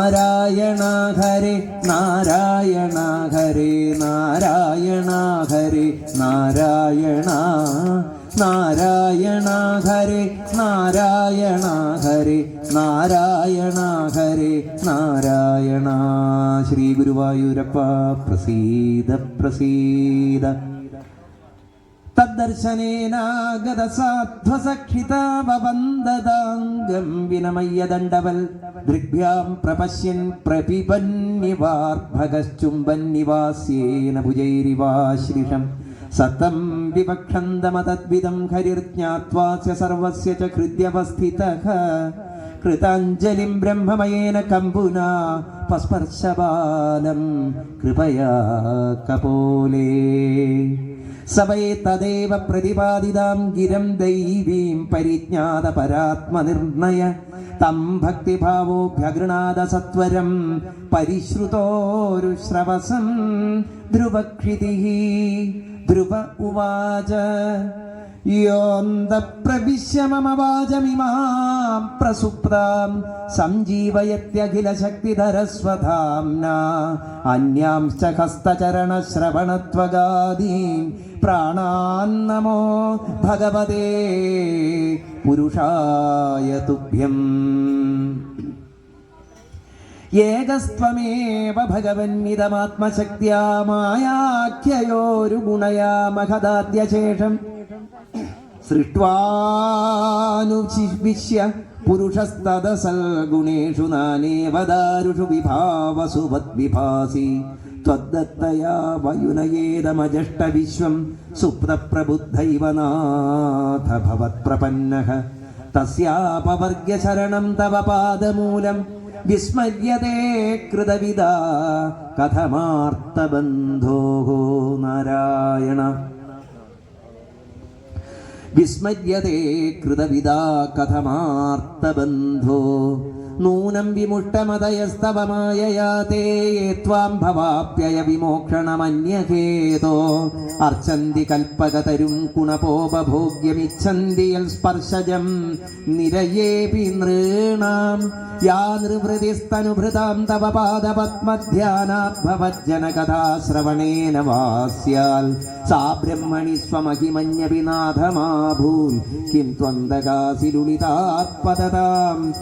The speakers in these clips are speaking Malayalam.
നാരായണ ഹരി നാരായണ ഹരി നാരായണ ഹരി നാരായണ നാരായണ ഹരി നാരായണ. ഹരി നാരായണ ഹരി നാരായണ ശ്രീ ഗുരുവായൂരപ്പ പ്രസീദ ഹൃദ്യവസ്ഥിതഃ കൃതാഞ്ജലിം ബ്രഹ്മമയേന കമ്പുനാ കൃപയാ കപോലേ സവൈ തദേവ പ്രതിപാദിതാം ഗിരം ദൈവീം പരിജ്ഞാത പരാത്മനിർണയ. തം ഭക്തിഭാവോഭ്യഗൃണാത സത്വരം പരിശ്രുതോരു ശ്രവസം ധ്രുവക്ഷിതി. ധ്രുവ ഉവാച. വാചമിമാം പ്രസുപ്താം സഞ്ജീവയത്യഖിലശക്തിധരസ്വധാംന. അന്യാംശ്ച ഹസ്തചരണശ്രവണത്വഗാദീൻ പ്രാണാന്നമോ ഭഗവതേ പുരുഷായ തുഭ്യം. ഏകസ്ത്വമേവ ഭഗവന്മിതമാത്മശക്തിയാ മായാഖ്യയോരു ഗുണയാ മഹദാദ്യശേഷം. സൃഷ്ടുശിഷ്യ പുരുഷസ്തദസൽ ഗുണേഷു നാനേവദാരുഷു വിഭാവസു വദ്വിഭാസി त्वद्दत्तया वयुनयेदमजष्टविश्वं सुप्रप्रबुद्धैवनाथ भवत्प्रपन्नः तस्यापवर्ग्यशरणं तव पादमूलं विस्मर्यते कृतविदा कथमार्तबन्धोः नारायण विस्मर्यते कृतविदा कथमार्तबन्धो നൂനം വിമുഷ്ടമതയസ്തവമായയാ തേ ത്വാം ഭവാപ്യയ വിമോക്ഷണമന്യഹേതോ. അർച്ചന്തി കൽപ്പകതരും കുണപോപഭോഗ്യമിച്ഛന്തി യൽ സ്പർശജം നിരയേപി നൃണാം. യാ നൃവൃതിസ്തനുഭൃതാം തവ പാദപത്മധ്യാനാഭവജ്ജനകഥാശ്രവണേന വാസ്യാൽ. സാ ബ്രഹ്മണി സ്വമഹിമന്യപി നാഥമാഭൂൻ കിം ത്വന്തകാസിലുളിതാത്പതതാം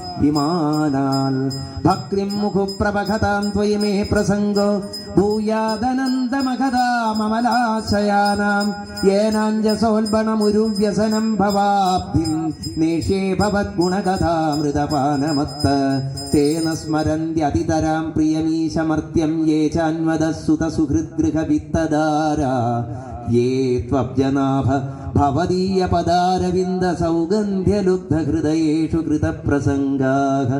വിമാനാൽ ഭക്തിം മുഖുപ്രഭഖതാം ത്വയി മേ പ്രസംഗോ. ഭൂയാദനന്ദമഖതാമമലാശയാനാം യേനാഞ്ജസോൽബണമുരുവ്യസനം ഭവാബ്ധിം നേഷേ ഭവദ്ഗുണകഥാമൃതപാനമത്ത തേന സ്മരന്ത്യതിതരാം പ്രിയമീശമർത്യം യേ ചാന്വദസുതസുഹൃദ്ഗൃഹവിത്തദാരാ യേ ത്വബ്ജനാഭ ഭവദീയപദാരവിന്ദ സൗഗന്ധ്യലുബ്ധഹൃദയേഷു കൃതപ്രസംഗാः.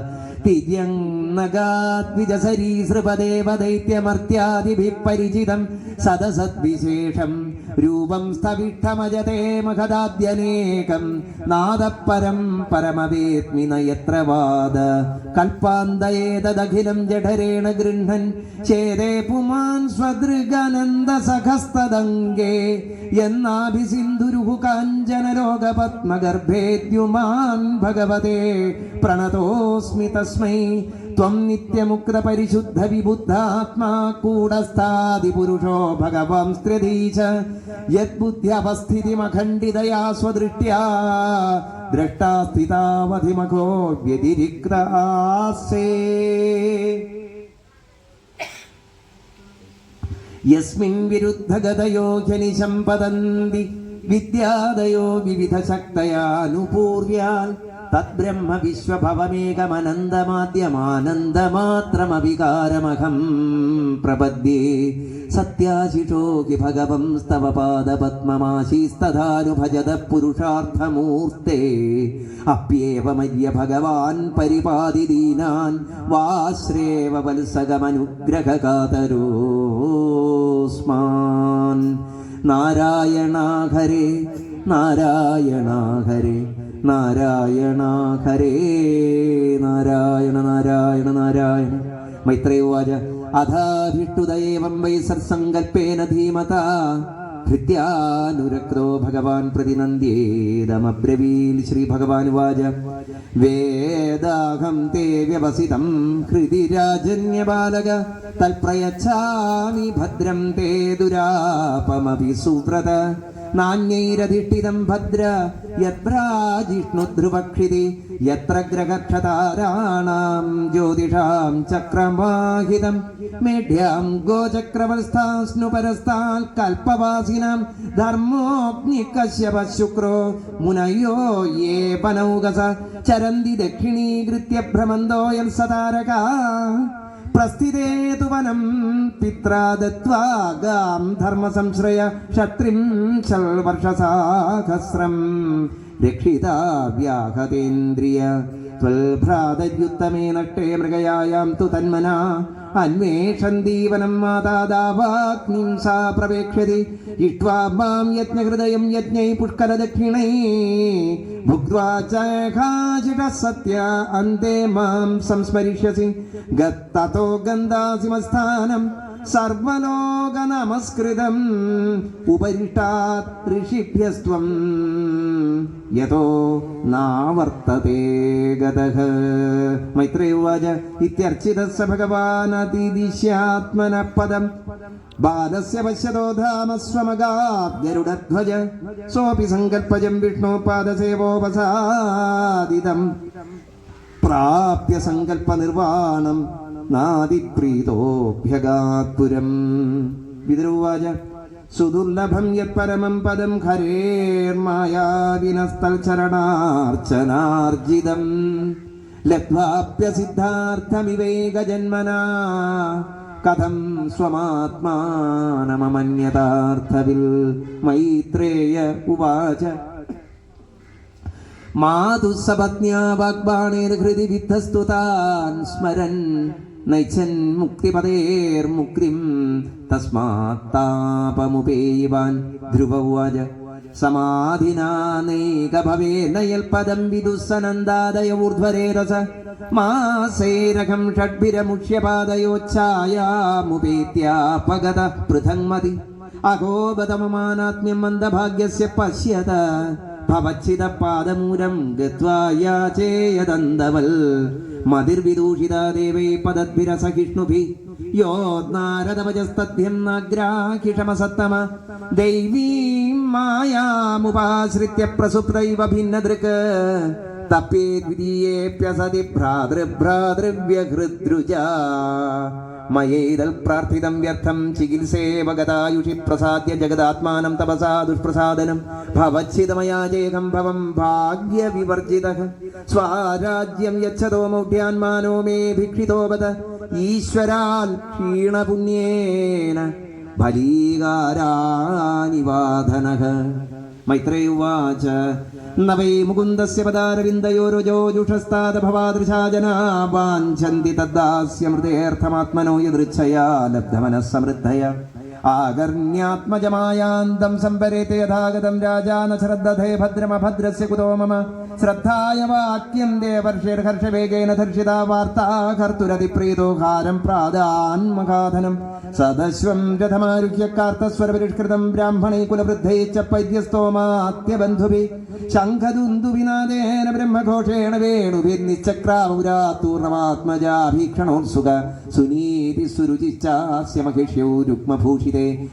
തിര്യങ്ങകാദ്വിജസരീസൃപദേവദൈത്യമർത്യാദിഭിः പരിചിതം സദസദ്വിശേഷം രൂപം സ്ഥവിഷ്ടമജതേ മഹദാദ്യനേകം. നാദപരം പരമവേത്മി നയത്ര വാദ. കൽപ്പാന്തയേതദഖിലം ജഠരേണ ഗൃഹൻ. ചേതേ പുമാൻ സ്വദൃഗനന്ദ സഖസ്തദംഗേ എന്നാഭിസിന്ധുരുഹു കാഞ്ചനലോകപത്മഗർഭേദ്യുമാൻ ഭഗവതേ. പ്രണതോസ്മി തസ്മൈ നിത്യമുക്തപരിശുദ്ധ വിബുദ്ധാത്മാ കൂടസ്ഥാദിപുരുഷോ ഭഗവാൻ സ്ത്രീച്ച യദ്ബുദ്ധ്യവസ്ഥിതിമഖണ്ഡിതയാ സ്വദൃഷ്ട്യാ ദ്രഷ്ടാസ്ഥിതാവധിമഖോ വ്യതിരിക്ത ആസേ. യസ്മിൻ വിരുദ്ധഗതയോ ഹ്യനിശം പതന്തി വിദ്യാദയോ വിവിധ ശക്തയാനുപൂർവ്യാൽ തദ്ബ്രഹ്മ വിശ്വഭവമേകമനന്ദമാദ്യമാനന്ദമാത്രമവികാരമഹം പ്രപദ്യേ സത്യാശിഷോകി ഭഗവം സ്തവ പാദപത്മമാശീസ്തധാനുഭജത പുരുഷാർത്ഥമൂർത്തേ അപ്യേവമര്യ ഭഗവാൻ പരിപാതി ദീനാൻ വാശ്രേവ വത്സകമനുഗ്രഹകാതരോസ്മാൻ നാരായണ ഹരേ നാരായണ ഹരേ നാരായണ നാരായണ നാരായണ. നാരായണ മൈത്രേവാച അഥാഭിഷ്ടുതയേവം വൈ സർസങ്കൽപ്പേന ധീമത. ഹൃദ്യാനുരക്തോ ഭഗവാൻ പ്രതിനന്ദ്യേതമബ്രവീൽ വാച വേദാഹം തേ വ്യവസിതം ഹൃതി രാജന്യബാലക തൽപ്രയച്ഛാമി ഭദ്രം തേ ദുരാപമപി സുവ്രത. നാണ്യൈരധിഷ്ഠിതം ഭദ്ര യദ്ഭ്രാജിഷ്ണുധ്രുവക്ഷിതി യത്ര ഗ്രഹക്ഷതാരാണാം ജ്യോതിഷാം ചക്രമാഹിതം മേഢ്യാം ഗോചക്രവസ്ഥാസ്നുപരസ്ഥാൽ കൽപ്പവാസിനാം ധർമ്മോഗ്നി കശ്യപ ശുക്രോ മുനയോ യേ പനൗകസ ചരന്തി ദക്ഷിണീകൃത്യ ഭ്രമന്തോയം സതാരകാ പ്രസ്ഥിതേ പിത്രാദത്വാഗാം ധർമ്മസംശ്രയ ക്ഷത്രിം ഷൽവർഷസാഹസ്രം രക്ഷിതാ വ്യാഹതേന്ദ്രിയ ത്വൽഭ്രാതര്യുത്തമേ നഷ്ടേ മൃഗയായാം തു തന്മനാ അന്വേഷന്തീവനം മാതാദാവാഗ്നിം സാ പ്രവേക്ഷ്യതി. ഇഷ്ട്വാ യജ്ഞഹൃദയം യജ്ഞൈ പുഷ്കരദക്ഷിണൈ. ഭുക്വാ ചാഘാചിട സത്യ അന്തേ മാം സംസ്മരിഷ്യസി. ഗത്തോ ഗന്ധാസിമസ്ഥാനം സർവലോക നമസ്കൃതം ഉപരിഷ്ടാത് ഋഷിഭ്യസ്ത്വം. യതോ നാവർത്തത്തെ ഗതഃ. ഇത്യർച്ചിതസ്സ ഭഗവാനതിദിശ്യാത്മന പദം പശ്യതോ സോപി പ്രാപ്യ സങ്കല്പ നിർവാണം നാദിപ്രീതോഭ്യഗാത്പുരം. വിദുർവാച സുദുർലഭം യത്പരമം പദം ഹരേർമായാവിനസ്തൽചരണാർച്ചനാർജിതം ലബ്ധ്വാപ്യസിദ്ധാർത്ഥമിവേകജന്മനാ കഥം സ്വമാത്മാനമന്യതാർത്ഥവിൽ മൈത്രേയ ഉവാച. മാതുസപത്ന്യാ വാഗ്ബാണേർഹൃദി വിദ്ധസ്തു വിദ്ധസ്തുതാൻ സ്മരൻ. നൈച്ഛൻ മുക്തിപതേർമുക്തിം തസ്മാത്താപമുപേയിവാൻ ധ്രുവവാച. ഉവാച സമാധിനാനൈകഭവേ നയൽപദം വിദുസ്സനന്ദാദയ ഊർധ്വരേരസ മാസൈരകം ഷഡ്ഭിരമുക്ഷ്യപാദയോച്ഛായാമുപേത്യാപഗത പൃഥങ്മതി അഹോപതമമാനാത്മ്യം മന്ദഭാഗ്യസ്യ പശ്യത. ഭവച്ഛിതപാദമൂലം ഗത്വാചേയദന്തവൽ യാചേയദന്തവൽ. മതിർവിദൂഷിതാ ദേവൈ പദദ്ഭിരസഹിഷ്ണുഭി യോദ്നാരദവജസ്തദ്ഭ്യം നാഗ്രാഹിഷമസത്തമ. ദൈവീം മായാമുപാശ്രിത്യ പ്രസുപ്തൈവ ഭിന്നദൃക്. തപ്പേ ഭ്രാതൃഭ്രാതൃവ്യഹൃദ്രുജാ. മയേതൽ പ്രാർത്ഥിതം വ്യർത്ഥം ചികിത്സേവഗതായുഷി പ്രസാദ്യ ജഗദാത്മാനം തപസാ ദുഷ്പ്രസാദനം ഭവച്ഛിതമയാചേകം ഭവം ഭാഗ്യവിവർജിത. സ്വാരാജ്യം യച്ഛതോ മൗഢ്യാന്മാനോ മേ ഭിക്ഷിതോപത ഈശ്വരാൽ ക്ഷീണപുണ്യേന. ഫലീകാരാനിവാധനഃ മൈത്രേയുവാച ന വൈ മുകുന്ദസ്യ പദാരവിന്ദയോരുജോജുഷസ്താദഭവാദൃശാ ജനാ വാഞ്ചന്തി തദ്ദാസ്യമൃതേർത്ഥമാത്മനോ യദൃച്ഛയാ ലബ്ധമനഃ സമൃദ്ധയ ആകർണ്യാത്മജമായാന്തം സംപരേത്തെ യഥാഗതം രാജാനശ്രദ്ധേ ഭദ്രമഭദ്രസ്യ കുതോ മമ. ശ്രദ്ധായ വാക്യം ദേവർഷേർഹർഷവേഗേന ധർഷിതാ വാർത്താ കർത്തുരതിപ്രീതോ ഹാരം പ്രാദാന്മഘാധനം സദശ്വം രഥമാരുഹ്യ കാർത്തസ്വരപരിഷ്കൃതം ബ്രാഹ്മണൈ കുലവൃദ്ധൈ ച പൈദ്യസ്തോമാത്യബന്ധുഭി ശംഖദുന്ദുവിനാദേന ബ്രഹ്മഘോഷേണ വേണുഭിർനിശ്ചക്രാവുരാത്തൂർണമാത്മജാഭീക്ഷണോത്സുക സുനീതി സുരുചിശ്ചാസ്യ മഹിഷ്യോ രുക്മഭൂഷിതേ.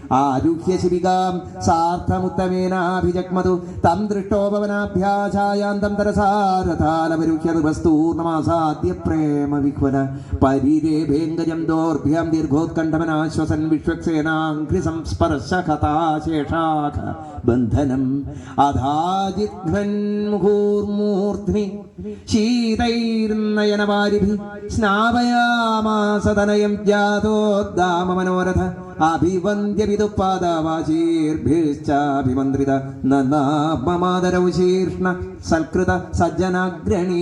സ്നാപയാമാസതനയം विद्यातोद्दाममनोरथ മനോരഥ അഭിവന്ദ്യവിദുപാദവാശീർഭിശ്ചാഭിമന്ത്രിത നനാമമാദരൗ ശീർഷ്ണ സൽകൃത സജ്ജനാഗ്രണീ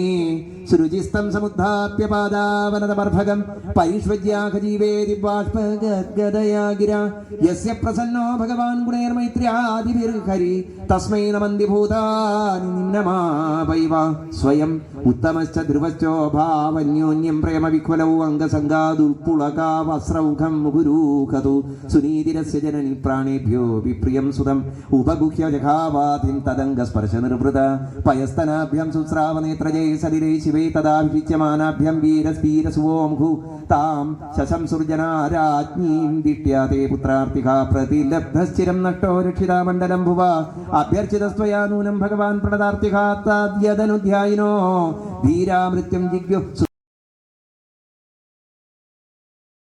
സൃജിസ്തം സമുദ്ധാപ്യ പാദാവനതമർഭകം പൈഷ്വജ്യാഖജീവേതി ബാഷ്പഗദ്ഗദയാ ഗിര യസ്യ പ്രസന്നോ ഭഗവാൻ ഗുണേർമൈത്ര്യാദിഭിർഹരി തസ്മൈ നമന്തി ഭൂതാനി നിന്നമാവൈവ സ്വയം ഉത്തമശ്ച ധ്രുവശ്ചോ ഭാവന്യോന്യം പ്രേമ വിഹ്വലൗ അംഗസംഗാദുൽപുളകാ വസ്രൗഘം മുഹുരൂഹതു സുനീതിരസ്യ പ്രാണേഭ്യോ വിപ്രിയം സുതം. ഉപഗുഹ്യ ജഘാവാതിം തദംഗ സ്പർശ നിർവൃത. പയസ്തനാഭ്യം സുസ്രാവനേത്രജേ സലിലേ ശിവേ തഥാ വിഭിച്യമാനാഭ്യം വീരസ്പീരസുവോംഹു താം ശശംസുർജനാരാജ്ഞീം ദിഷ്ട്യാ തേ പുത്രാർത്ഥിക പ്രതിലബ്ധശ്ചിരം നട്ടോ രക്ഷിതാമണ്ഡലം ഭുവ. അഭ്യർച്ചിതസ്ത്വയാ നൂനം ഭഗവാൻ പ്രണതാർത്തികാത്താദ്യതനുധ്യായിനോ. ധീരാമൃത്യം ജിഗ്യോ